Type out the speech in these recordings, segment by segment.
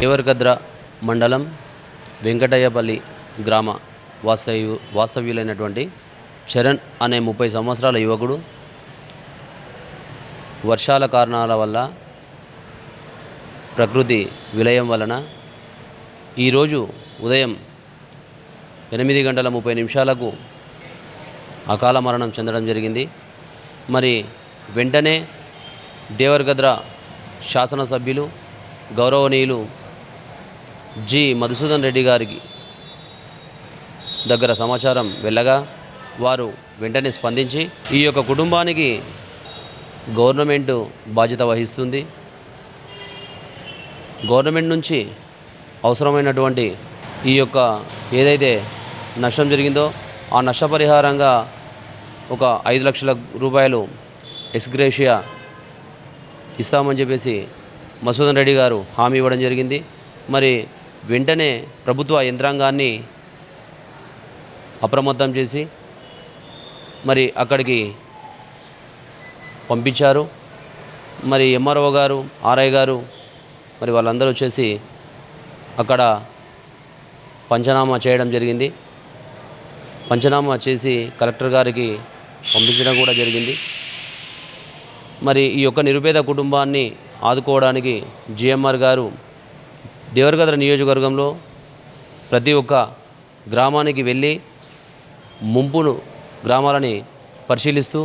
దేవరకద్ర మండలం వెంకటయ్యపల్లి గ్రామ వాస్తవ్యు వాస్తవ్యులైనటువంటి చరణ్ అనే ముప్పై సంవత్సరాల యువకుడు వర్షాల కారణాల వల్ల ప్రకృతి విలయం వలన ఈరోజు ఉదయం ఎనిమిది గంటల ముప్పై నిమిషాలకు అకాల మరణం చెందడం జరిగింది. మరి వెంటనే దేవరగద్ర శాసనసభ్యులు గౌరవనీయులు జి. మధుసూదన్ రెడ్డి గారికి దగ్గర సమాచారం వెళ్ళగా వారు వెంటనే స్పందించి ఈ యొక్క కుటుంబానికి గవర్నమెంట్ బాధ్యత వహిస్తుంది. గవర్నమెంట్ నుంచి అవసరమైనటువంటి ఈ యొక్క ఏదైతే నష్టం జరిగిందో ఆ నష్టపరిహారంగా ఒక ఐదు లక్షల రూపాయలు ఎస్గ్రేషియా ఇస్తామని చెప్పేసి మసూదన్ రెడ్డి గారు హామీ ఇవ్వడం జరిగింది. మరి వెంటనే ప్రభుత్వ యంత్రాంగాన్ని అప్రమత్తం చేసి మరి అక్కడికి పంపించారు. మరి ఎంఆర్ఓ గారు ఆర్ఐ గారు మరి వాళ్ళందరూ వచ్చేసి అక్కడ పంచనామా చేయడం జరిగింది. పంచనామా చేసి కలెక్టర్ గారికి పంపించడం కూడా జరిగింది. మరి ఈ యొక్క నిరుపేద కుటుంబాన్ని ఆదుకోవడానికి జిఎంఆర్ గారు దేవరగద్ర నియోజకవర్గంలో ప్రతి ఒక్క గ్రామానికి వెళ్ళి ముంపును గ్రామాలని పరిశీలిస్తూ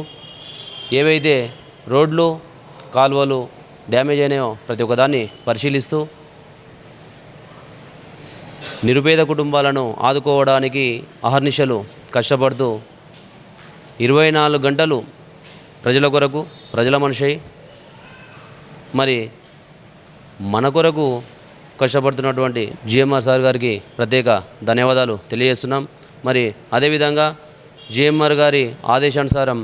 ఏవైతే రోడ్లు కాలువలు డ్యామేజ్ అయినాయో ప్రతి ఒక్కదాన్ని పరిశీలిస్తూ నిరుపేద కుటుంబాలను ఆదుకోవడానికి అహర్నిశలు కష్టపడుతూ ఇరవై నాలుగు గంటలు ప్రజల కొరకు ప్రజల మనిషి. మరి మన కొరకు కష్టపడుతున్నటువంటి జిఎంఆర్ సార్ గారికి ప్రత్యేక ధన్యవాదాలు తెలియజేస్తున్నాం. మరి అదేవిధంగా జిఎంఆర్ గారి ఆదేశానుసారం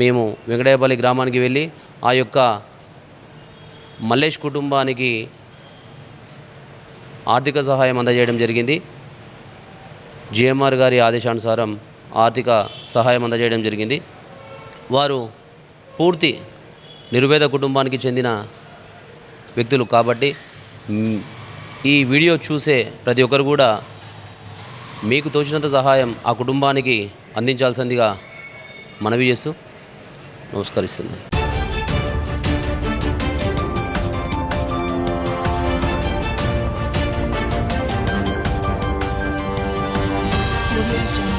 మేము వెంకటేపల్లి గ్రామానికి వెళ్ళి ఆ యొక్క మల్లేష్ కుటుంబానికి ఆర్థిక సహాయం అందజేయడం జరిగింది. జిఎంఆర్ గారి ఆదేశానుసారం ఆర్థిక సహాయం అందజేయడం జరిగింది. వారు పూర్తి నిరుపేద కుటుంబానికి చెందిన వ్యక్తులు కాబట్టి ఈ వీడియో చూసే ప్రతి ఒక్కరు కూడా మీకు తోచినంత సహాయం ఆ కుటుంబానికి అందించాల్సిందిగా మనవి చేస్తూ నమస్కరిస్తున్నాను. Thank